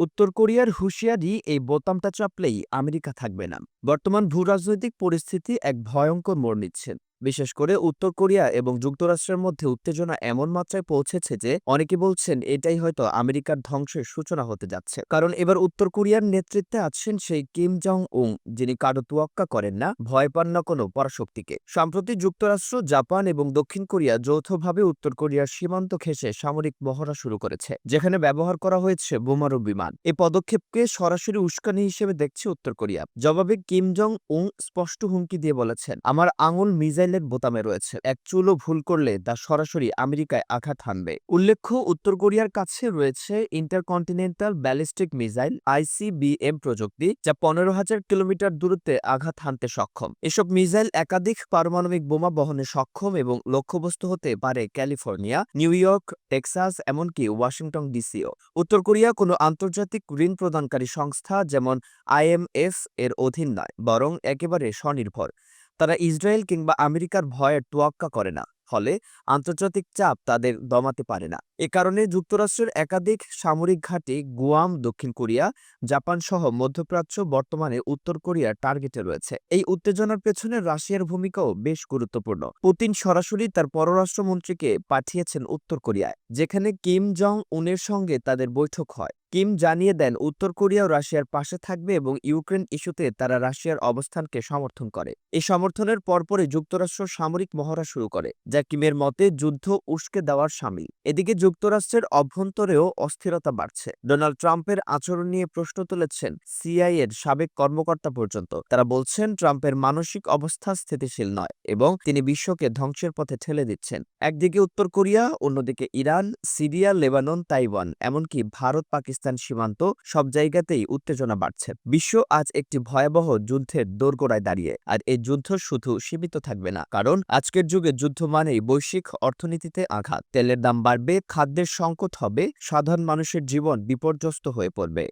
উত্তর কোরিয়ার হুঁশিয়ারি এই বোতামটা চাপলেই আমেরিকা থাকবে না। বর্তমান ভূরাজনৈতিক পরিস্থিতি এক ভয়ঙ্কর মোড় নিচ্ছে। বিশেষ করে উত্তর কোরিয়া এবং যুক্তরাষ্ট্রের মধ্যে উত্তেজনা এমন মাত্রায় পৌঁছেছে যে অনেকে বলছেন এটাই হয়তো আমেরিকার ধ্বংসের সূচনা হতে যাচ্ছে। কারণ এবার উত্তর কোরিয়ার নেতৃত্বে আছেন সেই কিম জং উং যিনি কারও তুয়াক্কা করেন না, ভয় পান না কোনো পরাশক্তিকে। সম্প্রতি যুক্তরাষ্ট্র, জাপান এবং দক্ষিণ কোরিয়া যৌথভাবে উত্তর কোরিয়ার সীমান্ত ঘেঁষে সামরিক মহড়া শুরু করেছে, যেখানে ব্যবহার করা হয়েছে বোমারু বিমান। এ পদক্ষেপকে সরাসরি উস্কানি হিসেবে দেখছে উত্তর কোরিয়া। জবাবে কিম জং উং স্পষ্ট হুমকি দিয়ে বলেছেন, আমার আঙুল মিসাইলের বোতামে রয়েছে। এক চুলও ভুল করলে তা সরাসরি আমেরিকায় আঘাত হানবে। উল্লেখ্য, উত্তর কোরিয়ার কাছে রয়েছে ইন্টারকন্টিনেন্টাল ব্যালিস্টিক মিসাইল আইসিবিএম প্রযুক্তি, যা পনেরো হাজার কিলোমিটার দূরত্বে আঘাত হানতে সক্ষম। এসব মিসাইল একাধিক পারমাণবিক বোমা বহনে সক্ষম এবং লক্ষ্যবস্তু হতে পারে ক্যালিফোর্নিয়া, নিউ ইয়র্ক, টেক্সাস, এমনকি ওয়াশিংটন ডিসিও। উত্তর কোরিয়া কোনো আন্তর্জাতিক ঋণ প্রদানকারী সংস্থা যেমন আইএমএফ এর অধীন নয়, বরং একেবারে স্বনির্ভর। তারা ইসরায়েল কিংবা আমেরিকার ভয়ের তোয়াক্কা করে না। ফলে আন্তর্জাতিক চাপ তাদের দমাতে পারে না। এ কারণে যুক্তরাষ্ট্রের একাধিক সামরিক ঘাঁটি গুয়াম, দক্ষিণ কোরিয়া, জাপান সহ মধ্যপ্রাচ্য, বর্তমানে উত্তর কোরিয়ার টার্গেটে রয়েছে। এই উত্তেজনার পেছনে রাশিয়ার ভূমিকাও বেশ গুরুত্বপূর্ণ। পুতিন সরাসরি তার পররাষ্ট্রমন্ত্রীকে পাঠিয়েছেন উত্তর কোরিয়ায়, যেখানে কিম জং উনের সঙ্গে তাদের বৈঠক হয়। কিম জানিয়ে দেন, উত্তর কোরিয়া ও রাশিয়ার পাশে থাকবে এবং ইউক্রেন ইস্যুতে তারা রাশিয়ার অবস্থানকে সমর্থন করে। এই সমর্থনের পরপরই যুক্তরাষ্ট্র সামরিক মহড়া শুরু করে, যা কিমের মতে যুদ্ধ উস্কে দেওয়ার সামিল। এদিকে যুক্তরাষ্ট্রের অভ্যন্তরেও অস্থিরতা বাড়ছে। ডোনাল্ড ট্রাম্পের আচরণ নিয়ে প্রশ্ন তুলেছেন সিআই এর সাবেক কর্মকর্তা পর্যন্ত। তারা বলছেন, ট্রাম্পের মানসিক অবস্থা স্থিতিশীল নয় এবং তিনি বিশ্বকে ধ্বংসের পথে ঠেলে দিচ্ছেন। একদিকে উত্তর কোরিয়া, অন্যদিকে ইরান, সিরিয়া, লেবানন, তাইওয়ান, এমনকি ভারত পাকিস্তান সীমান্ত সব জায়গাতেই উত্তেজনা বাড়ছে। বিশ্ব আজ একটি ভয়াবহ যুদ্ধের দোরগোড়ায় দাঁড়িয়ে, আর এই যুদ্ধ শুধু সীমিত থাকবে না, কারণ আজকের যুগে যুদ্ধ মানেই বৈশ্বিক অর্থনীতিতে আঘাত। তেলের দাম বাড়বে, খাদ্যের সংকট হবে, সাধারণ মানুষের জীবন বিপর্যস্ত হয়ে পড়বে।